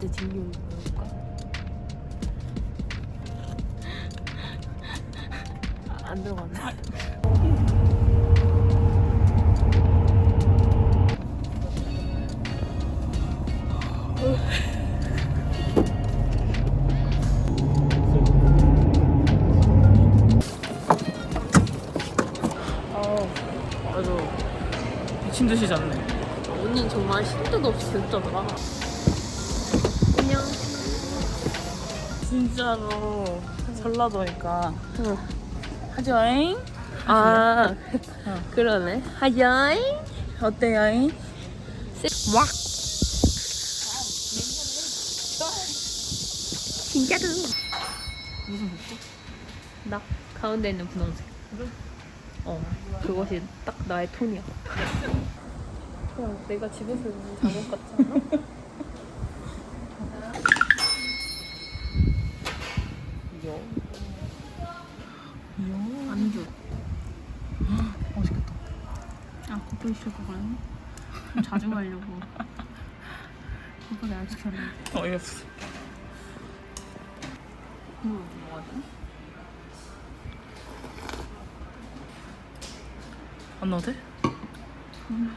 내 뒷면 볼까? 아, 안 들어갔네. 아주 미친 듯이 잤네. 언니는 정말 신데도 없이 듣더라. 진짜로 전라도니까 응. 하죠잉? 아, 어. 그러네. 하야이. 어때요잉? 왁. 진짜로. 무슨 색깔? 나 가운데 있는 분홍색. 어, 그것이 딱 나의 톤이야. 그냥 내가 집에서 입는 잠옷 같지 않아? 시킬 거 그랬네. 좀 자주 가려고. 커플 안 시켰는데. 어이없어. 음, 뭐하지? 안 넣어도 돼? 음.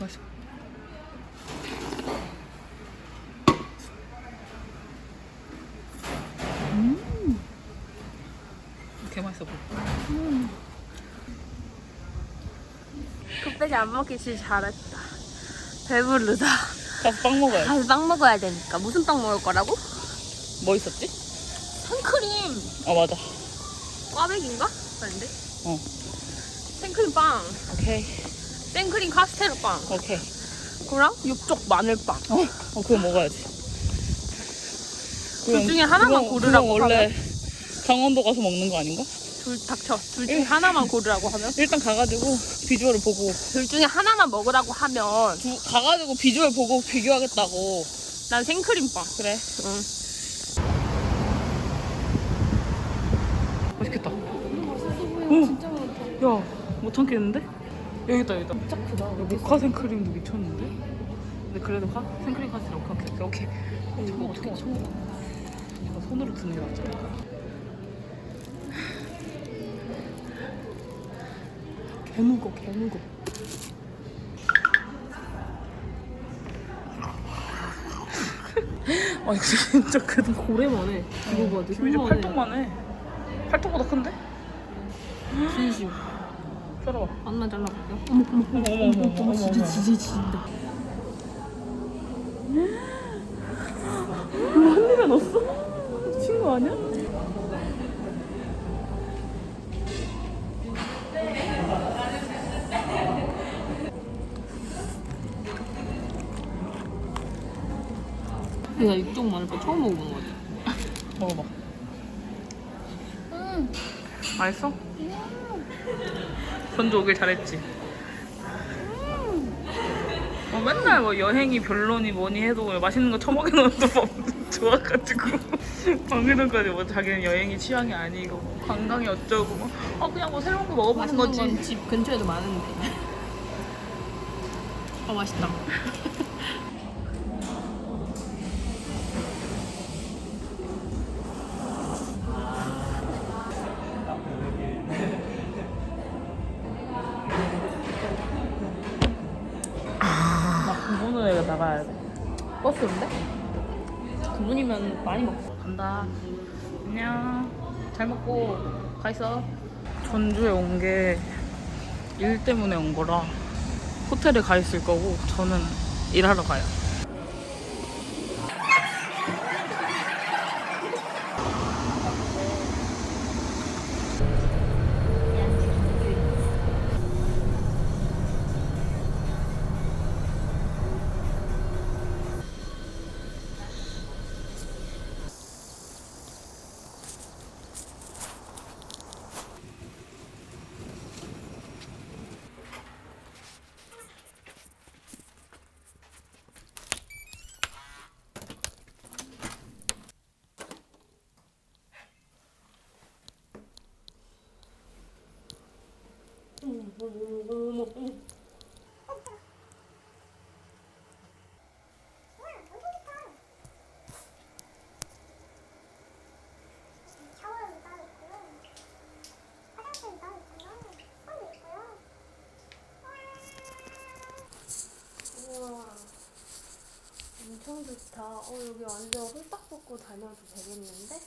맛있어. 음. 개 맛있어 보여. 컵배기 안 먹기 진짜 잘했다. 배부르다. 가서 빵 먹어요. 아, 빵 먹어야 되니까. 무슨 빵 먹을 거라고? 뭐 있었지? 생크림. 아 맞아. 꽈배기인가? 아닌데? 어. 생크림 빵. 오케이. 생크림 카스테라 빵. 오케이. 그랑 육쪽 마늘 빵. 어, 어 그거 먹어야지. 둘 중에 하나만 고르라고 그건 원래 강원도 가서 먹는 거 아닌가? 둘 닥쳐. 둘 중에 하나만 고르라고 하면? 일단 가가지고 비주얼을 보고 둘 중에 하나만 먹으라고 하면 두- 가가지고 비주얼 보고 비교하겠다고. 난 생크림 빵. 그래. 응. 맛있겠다. 오, 진짜 많다. 야, 못 참겠는데? 여기다 여기다. 진짜 크다. 모카 생크림도 미쳤는데? 근데 그래도 카, 생크림 카스를 오케이 오케이 오케이. 이거 어떻게 처음 이거 손으로 드는 게 낫잖아. 개무거 개무거. 아 이거 진짜 크다. 고래만 해. 이거 봐, 손만해. 팔뚝만 해. 팔뚝보다 큰데? 진심. 썰어봐. 안만 잘라볼게요. 어머 어머 어머 어머 어머 어머 어머. 진짜 진짜 진짜. 한 입에 넣었어? 미친 거 아니야? 내가 육종 마늘빵 처음 먹어보는 거 같아. 먹어봐. 맛있어? 전주 오길 잘했지. 어, 맨날 뭐 여행이 별로니 뭐니 해도 맛있는 거 처먹여놓은 법 좋아가지고 방금 전까지 뭐 자기는 여행이 취향이 아니고 뭐 관광이 어쩌고 뭐 어, 그냥 뭐 새로운 거 먹어보는 거지. 건 집 근처에도 많은데. 아 맛있다. 간다. 안녕. 잘 먹고 가 있어. 전주에 온 게 일 때문에 온 거라 호텔에 가 있을 거고 저는 일하러 가요. 엄청 좋다. 어, 여기 완전 홀딱 벗고 다녀도 되겠는데?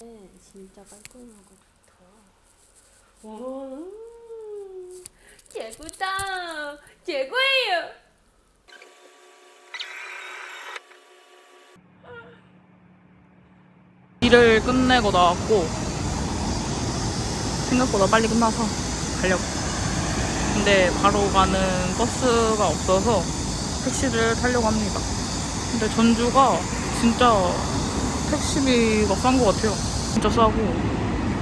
네, 진짜 깔끔하고 좋다. 와, 음, 최고다. 최고예요. 일을 끝내고 나왔고 생각보다 빨리 끝나서 가려고. 근데 바로 가는 버스가 없어서 택시를 타려고 합니다. 근데 전주가 진짜 택시비가 싼 것 같아요. 진짜 싸고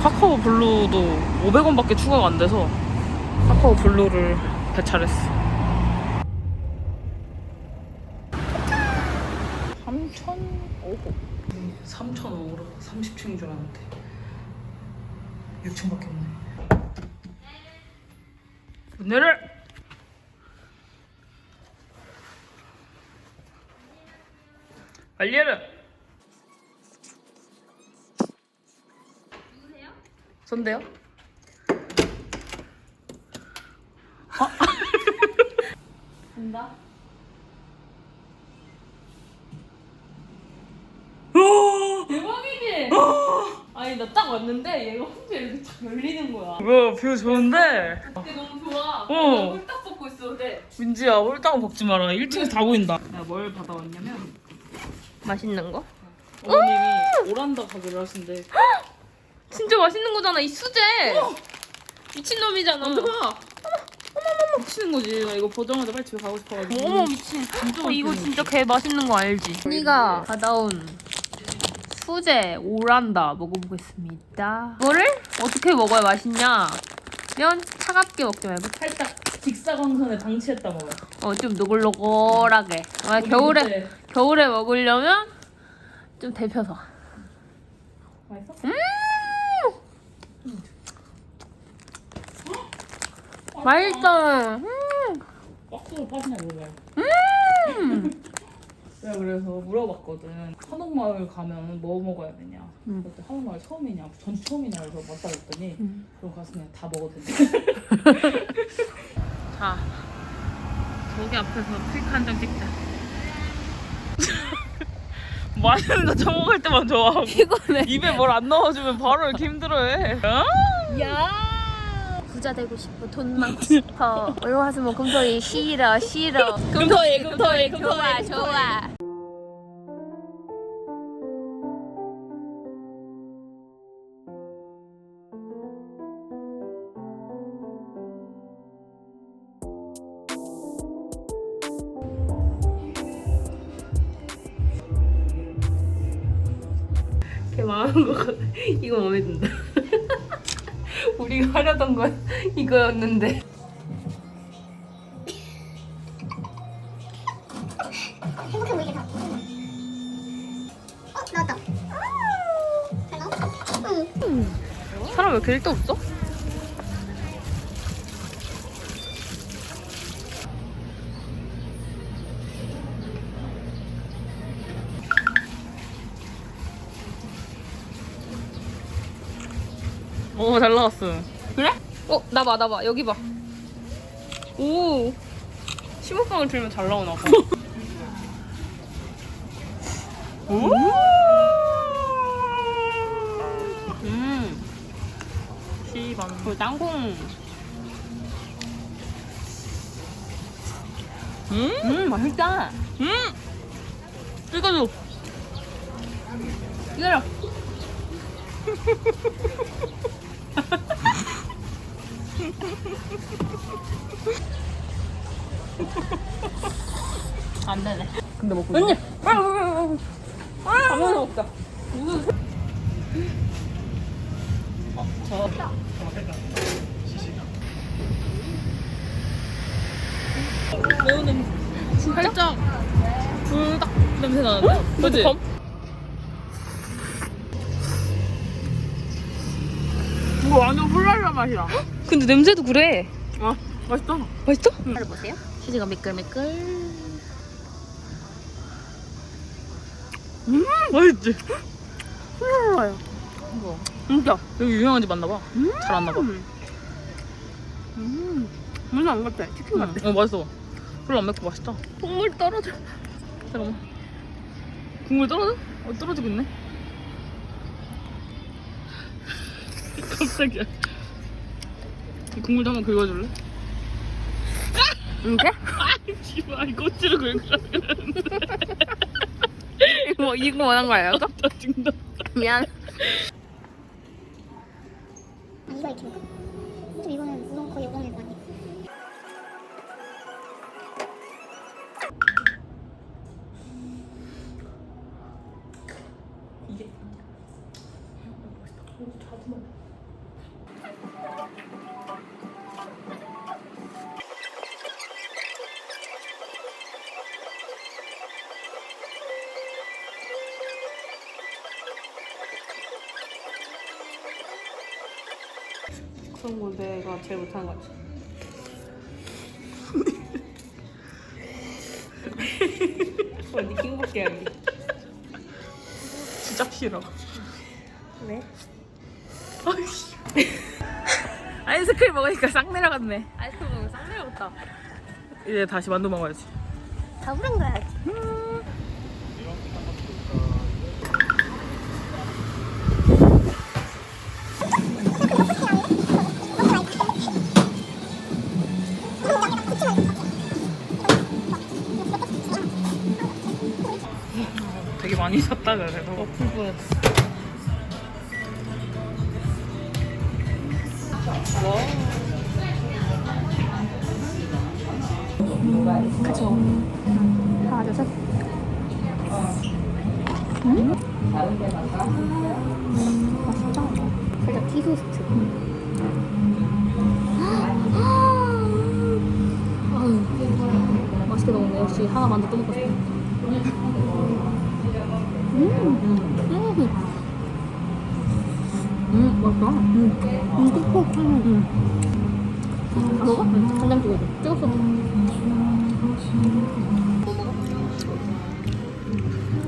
카카오 블루도 500원밖에 추가가 안 돼서 카카오 블루를 배차했어. 3,500. 3,500으로 30층인 줄 알았는데 6층밖에 없네. 문을 빨리 열어. 누구세요? 전데요? 간다. 대박이지? 아니, 나 딱 왔는데 얘가 혼자 이렇게 쫙 열리는 거야. 이거 뷰 좋은데 그게 너무 좋아. 어. 홀딱 벗고 있었는데. 민지야 홀딱 먹지 마라 1층에서 다 보인다 내가 뭘 받아왔냐면 맛있는 거? 어머님이 오란다 가기로 하신데 진짜 맛있는 거잖아, 이 수제! 미친놈이잖아. 봐 미치는 거지 나 이거 보자마자 빨리 집에 가고 싶어가지고 어머, 미친. 진짜 어, 이거 진짜 개 맛있는 거 알지? 언니가 받아온 수제 오란다 먹어보겠습니다. 이거를 어떻게 먹어야 맛있냐? 면 차갑게 먹지 말고 살짝 직사광선에 방치했다 먹어요 어좀 노글노글하게. 아, 겨울에 겨울에 먹으려면 좀 데펴서. 맛있어? 맛있어. 음. 꽉수로 파시냐 이거야 내가 그래서 물어봤거든 한옥마을 가면 뭐 먹어야 되냐 음. 그때 한옥마을 처음이냐 전주 처음이냐 그래서 맞다 그랬더니 음. 그럼 가서 그냥 다 먹어도 된대 자, 저기 앞에서 필크 한장 찍자. 맛있는 거 처먹을 때만 좋아하고 피곤해. 입에 뭘 안 넣어주면 바로 이렇게 힘들어해 어? 야. 부자 되고 싶어, 돈 많고 싶어. 월화수목 금토일 싫어, 싫어. 금토일 금토일 좋아, 좋아. 같아. 이거 마음에 든다. 하려던 건 이거였는데. 행복해 보이게 다. 어 나왔다. 잘 나왔어? 응. 사람 왜 이렇게 일도 없어? 오 잘 나왔어 그래? 어, 나 봐, 나 봐. 여기 봐. 오. 시몬빵을 들면 잘 나오나 봐. 음. 시반 그 땅콩. 음? 음, 맛있다. 음? 찍어줘 기다려. 안 되네. 근데 먹고 언니! 있어. 가면 먹자. 저 매운 냄새 살짝 불닭 냄새 나는데? 그치? 이거 완전 훌랄라 맛이야 근데 냄새도 그래. 아 맛있다. 맛있어? 보세요. 치즈가 미끌미끌. 음 맛있지. 뭐 진짜. 여기 유명한 집 맞나 봐. 잘안 나봐. 음. 물안 같아. 치킨 응. 어 맛있어. 별로 안 맵고 맛있다. 국물 떨어져. 잠깐만. 국물 떨어져? 어 떨어지고 있네. 깜짝이야. 이 국물 좀 한번 긁어줄래? 이게? 아이 씨발 이 꼬치를 긁으라는데 이거 이거 원한 거예요? 또? 짜증나. 미안. 아, 이거 이렇게 먹어? 좀 이거는 우동 거의 우동일 거 아니야? 그 런거 내가 제일 못하는 거 같아. 어디 킹볼게 여기. 진짜 싫어. 왜? 아이씨. 아이스크림 먹으니까 싹 내려갔네. 아이스크림 먹으니까 싹 내려갔다. 이제 다시 만두 먹어야지. 다 부른 거야지. 많이 샀다 그래서. 어, 불보였어. 음, 맛있다. 음, 음, 톡톡. 음, 음. 먹어? 간장 찍어줘. 찍었어.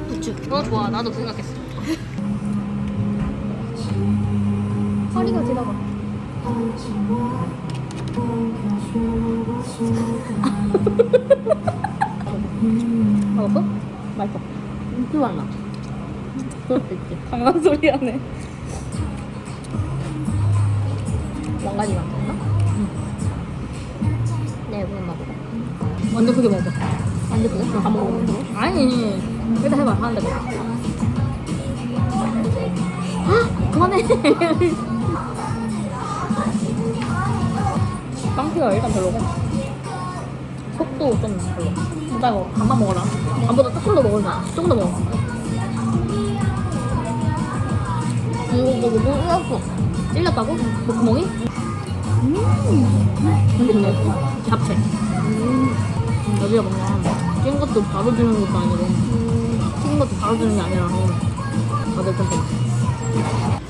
부추. 어 좋아. 나도 그 생각했어. 허리가 지나가. 먹었어? 맛있어. 그럴 수 있지. 강한 소리 하네. 왕가지 만들었나? 응. 네, 그냥 먹어봐. 완전 크게 먹어봐. 완전 크게? 그럼 다 먹어봐. 아니, 일단 해봐. 하는데 뭐. 헉! 그만해. 빵티가 일단 별로고. 속도 좀 별로. 나 이거 반만 먹어라. 반보다 조금 더 먹을래. 조금 더 먹어. 이거 뭐, 뭐, 찔렸어. 찔렸다고? 목구멍이? 음. 잡채. 음. 여기가 뭔가 찐 것도 바로 주는 것도 아니고 튀긴 것도 바로 주는 게 아니라서 다들 좀 맛있어.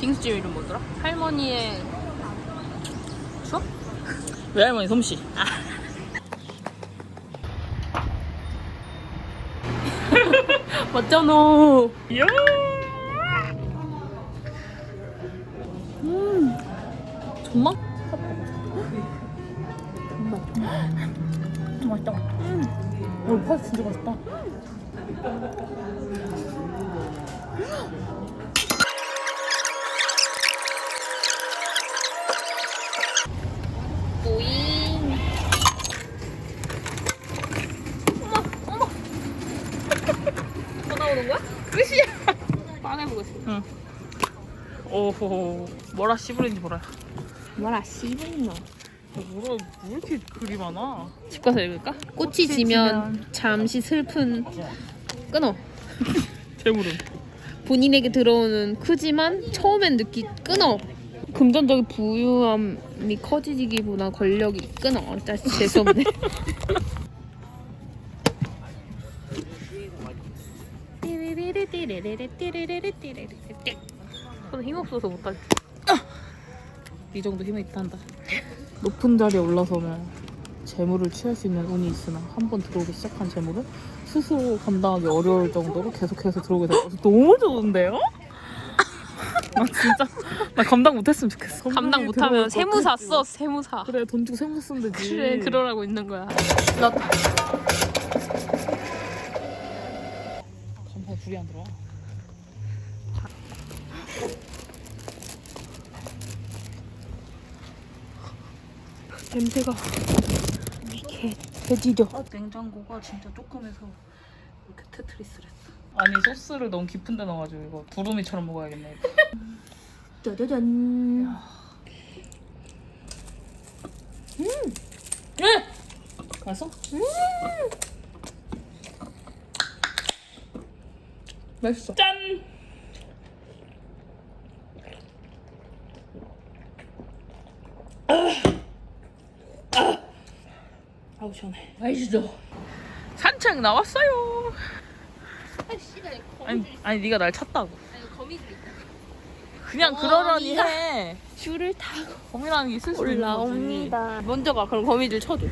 빙수집 이름 뭐더라? 할머니의 추억? 외할머니 솜씨. 맞잖아. 이야. 정말? 맛있다. 어, 파스 진짜 맛있다. 오잉. 어머, 어머. 뭐 나오는 거야? 끝이야. 빠내보겠습니다. 응. 오호. 뭐라 씨부린지 보라. 뭐라 씨부리노. 뭐라 왜 이렇게 글이 많아? 집 가서 읽을까? 꽃이 지면 잠시 슬픈 끊어. 재물은. 본인에게 들어오는 크지만 처음엔 느끼 끊어. 금전적인 부유함이 커지기보다 권력이 끊어. 진짜 재수없네. 저는 힘 없어서 못할 줄. 이 정도 힘이 있다 한다. 높은 자리에 올라서면 재물을 취할 수 있는 운이 있으나 한 번 들어오기 시작한 재물은 스스로 감당하기 어려울 정도로 계속해서 들어오게 돼서 너무 좋은데요? 나 진짜 나 감당 못했으면 좋겠어. 감당 못하면 세무사 써 세무사. 그래 돈 주고 세무사 쓰면 되지. 그래 그러라고 있는 거야. 나 감사에 불이 안 들어와. 냄새가 개 개지려. 냉장고가 진짜 조금해서 이렇게 테트리스를 했어. 아니 소스를 너무 깊은 데 넣어가지고 이거 두루미처럼 먹어야겠네. 이거. 짜자잔. 맛있어? 음! 맛있어. 짠! 아 우 시원해. 맛있어. 산책 나왔어요. 아 아니 아니 네가 날 찾다고. 아니 거미줄 있다. 그냥 그러려니 해. 줄을 타고 범이라는 게 있을 수 있는 거지. 올라옵니다. 먼저 가. 그럼 거미줄 쳐줘.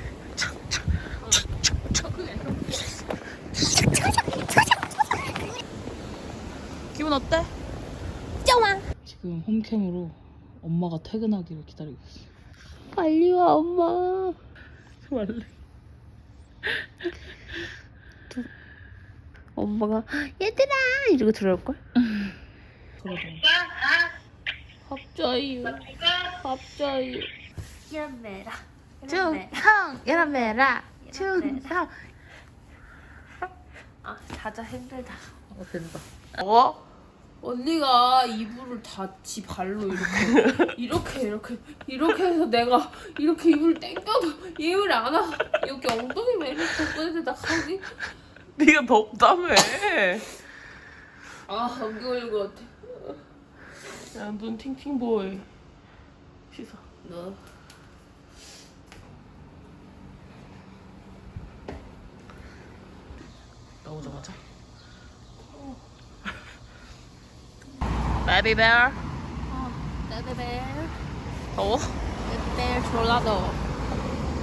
기분 어때? 쩌왕. 지금 홈캠으로 엄마가 퇴근하기를 기다리고 있어. 빨리 와 엄마. 말래. 엄마가 얘들아 이러고 들어올 걸? 그러죠. 갑자기. 갑자기. 연매라 충성 여러메라 충성. 아 자자 힘들다. 어 된다. 어? 언니가 이불을 다 지 발로 이렇게 이렇게 이렇게 이렇게 해서 내가 이렇게 이불을 당겨도 이불이 안 와. 여기 엉덩이만 이렇게 꺼내다 가기. 네가 덥다며. 아 감기 걸린 것 같아. 야, 눈 팅팅 보이. 씻어. 너. 나오자마자. 베비 베어. 네네네. 더워? 네네 졸라 더워.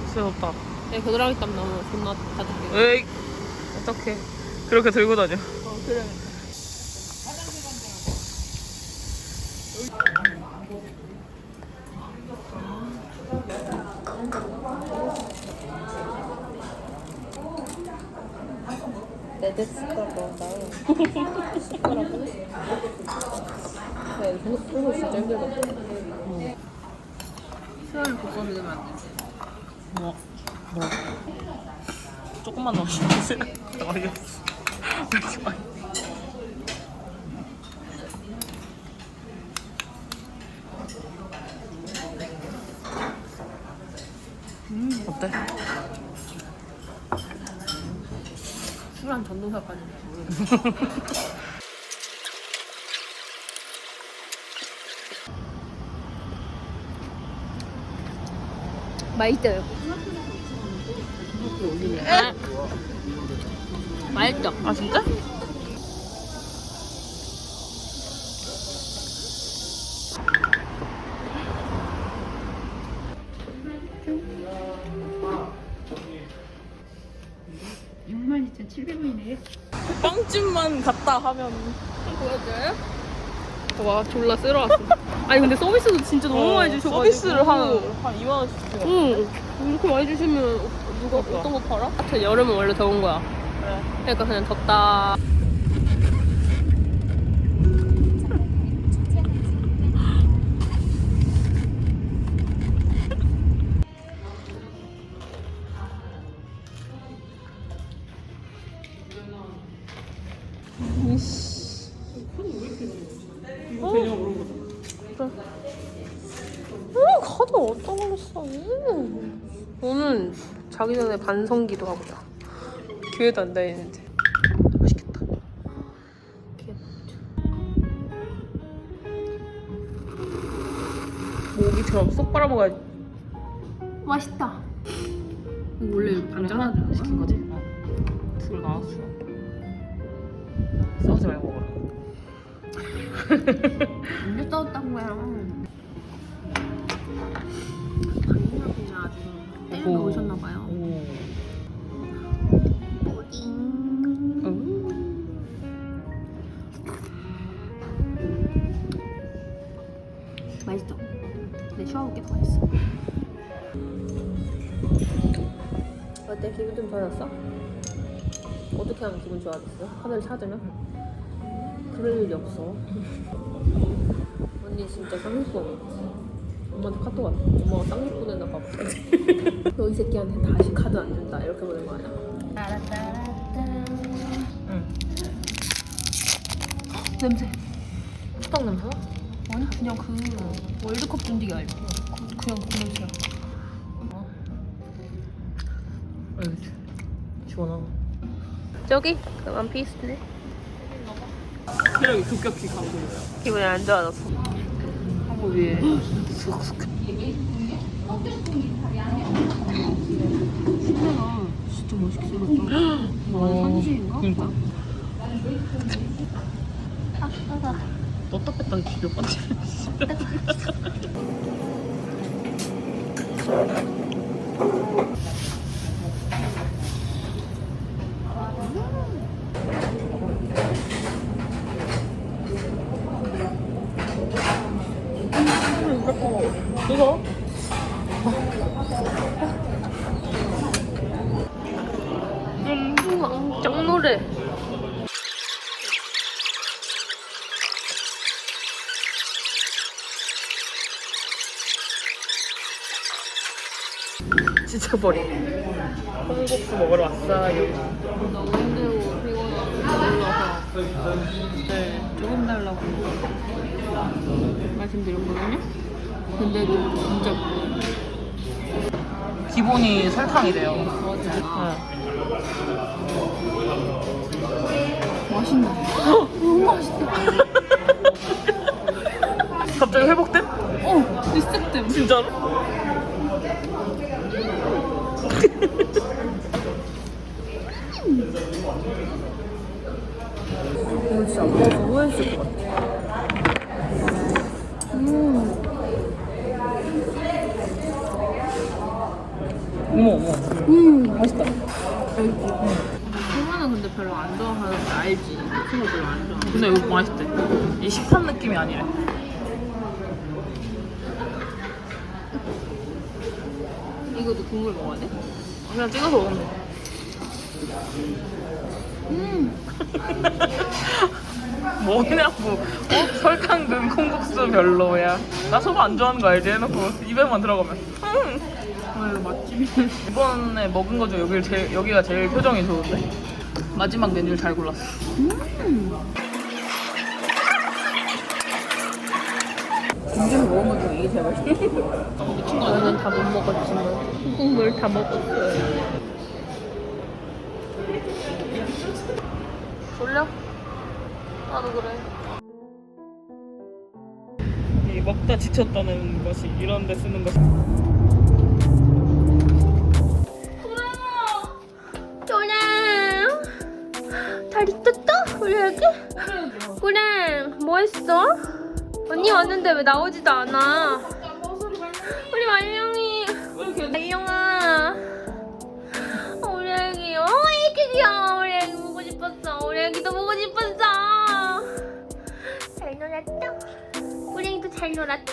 진짜 덥다. 내 겨드랑이 땀 너무 존나 다득해. 에이. 어떡해. 그렇게 들고 다녀. 어 그래. 레드 숟가락 넣었다. 숟가락 이거 이거 진짜 힘들다. 수혈 볶아 넣으면 안 되지. 뭐? 뭐? 조금만 이렇게 많이. 음, 어때? 술한 전동사까지. 맛있어요. 아, 맛있죠? 아, 진짜? 빵집만 갔다 하면 보여줘요? 와 졸라 쓸어왔어. 아니 근데 서비스도 진짜 너무 많이 주셔가지고. 서비스를 한, 한 2만 원씩 주세요. 응. 이렇게 많이 주시면 누가 그러니까. 어떤 거 팔아? 저 여름은 원래 더운 거야. 그래. 그러니까 그냥 덥다. 이거 되냐 물어 보자. 어, 카드 어떤 걸로 써? 오늘 자기 전에 반성기도 하고자. 기회도 안 되는데. 맛있겠다. 모기처럼 쏙 빨아먹어야지. 맛있다. 원래 반찬하자 시킨 거지? 어. 둘 나왔어. 싸우지 말고 먹어라. 언제 거야? 맛있죠? 내 샤워기 더 맛있어. 어때? 기분 좀 좋아졌어? 어떻게 하면 기분 좋아졌어? 하늘 찾으면? 그럴 일이 없어. 언니 진짜 쌍욕보 엄마한테 카톡 왔어. 엄마가 쌍욕 보내나 봐. 너 이 새끼한테 다시 카드 안 준다. 이렇게 보낸 거 아니야? 응. 냄새. 호떡 냄새? 아니 그냥 그 월드컵 분위기 알지? 그- 그냥 그 냄새야. 아유, 시원하고. 저기 그 원피스네. 체력이 급격히 있어요. 기분이 안 좋아졌어. 위에 슥슥. 신내가 진짜 멋있게 생겼다. 뭐 현지인가? 그니까. 떴다 뺐다 몇 번째. 이거 음, 짱노래. 지쳐버리. 콩국수 먹으러 왔어요. 너무 힘들고 피곤하고 놀라서 네, 조금 달라고 말씀드렸거든요. 근데도 진짜 기본이 설탕이래요. 맞아. 응. 맛있네. 너무 맛있다. 갑자기 회복됨? 어, 리셋됨. 진짜로? 이거 진짜 안 먹어서 후회했을 것 같아. 어머 어머. 음, 맛있다. 소면은 근데 별로 안 좋아하는 거 알지? 소면 별로 안 좋아하는 근데 이거 맛있대. 이 식판 느낌이 아니래. 이것도 국물 먹어야 돼? 그냥 찍어서 먹으면 돼. 음. 뭐냐고. 어? 설탕 든 콩국수 별로야. 나 소금 안 좋아하는 거 알지? 해놓고 입에만 들어가면. 음. 아, 이거 맛집이. 이번에 먹은 거중 여기 제일, 여기가 제일 표정이 좋은데? 마지막 메뉴를 잘 골랐어. 점심 먹은 거 중에 이게. 미친 거 저는 다 못 먹었지만 국물 다 먹었어요. 졸려? 나도 그래. 이 먹다 지쳤다는 것이 이런 데 쓰는 것이 다리 떴다? 우리 애기? 그래 뭐 했어? 언니 왔는데 왜 나오지도 않아? 우리 말룡이. 말룡아. 어, 우리 애기. 어 애기 귀여워? 우리 애기 보고 싶었어. 우리 애기도 보고 싶었어. 잘 놀았다. 우리 애기도 잘 놀았다